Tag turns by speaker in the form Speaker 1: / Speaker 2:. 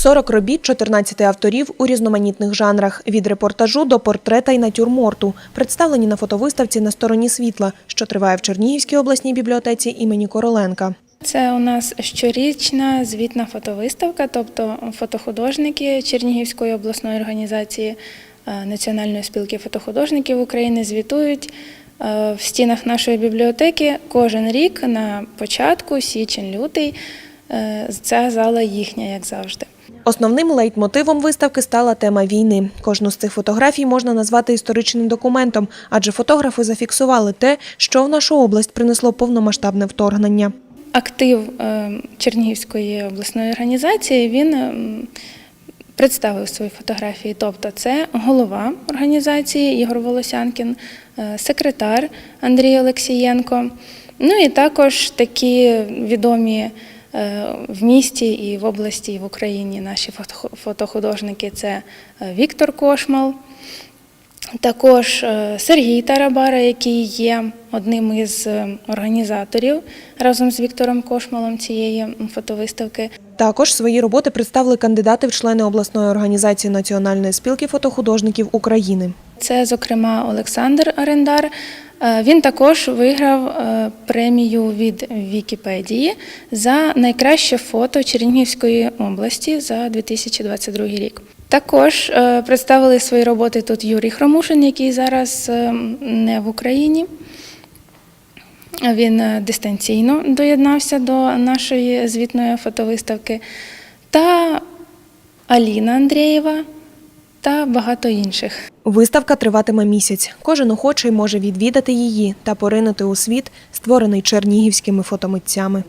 Speaker 1: 40 робіт 14 авторів у різноманітних жанрах від репортажу до портрета й натюрморту, представлені на фотовиставці на стороні світла, що триває в Чернігівській обласній бібліотеці імені Короленка.
Speaker 2: Це у нас щорічна звітна фотовиставка, тобто фотохудожники Чернігівської обласної організації е, Національної спілки фотохудожників України звітують е, в стінах нашої бібліотеки кожен рік на початку, січень-лютий. Е, Ця зала їхня, як завжди.
Speaker 1: Основним лейтмотивом виставки стала тема війни. Кожну з цих фотографій можна назвати історичним документом, адже фотографи зафіксували те, що в нашу область принесло повномасштабне вторгнення.
Speaker 2: Актив е, Чернігівської обласної організації він ем, представив свої фотографії. Тобто, це голова організації Ігор Волосянкін, е, секретар Андрій Олексієнко. Ну і також такі відомі в місті і в області, і в Україні наші фотохудожники це е, Віктор Кошмал. Також е, Сергій Тарабара, який є одним із е, організаторів разом з Віктором Кошмалом цієї фотовиставки.
Speaker 1: Також свої роботи представили кандидати в члени обласної організації Національної спілки фотохудожників України.
Speaker 2: Це, зокрема, Олександр Орендар. Е, Він також виграв е, премію від Вікіпедії за найкраще фото Чернігівської області за 2022 рік. Також е, представили свої роботи тут Юрій Хромушин, який зараз не в Україні. Він дистанційно доєднався до нашої звітної фотовиставки, та Аліна Андрієва та багато інших.
Speaker 1: Виставка триватиме місяць. Кожен охочий може відвідати її та поринути у світ, створений чернігівськими фотомитцями.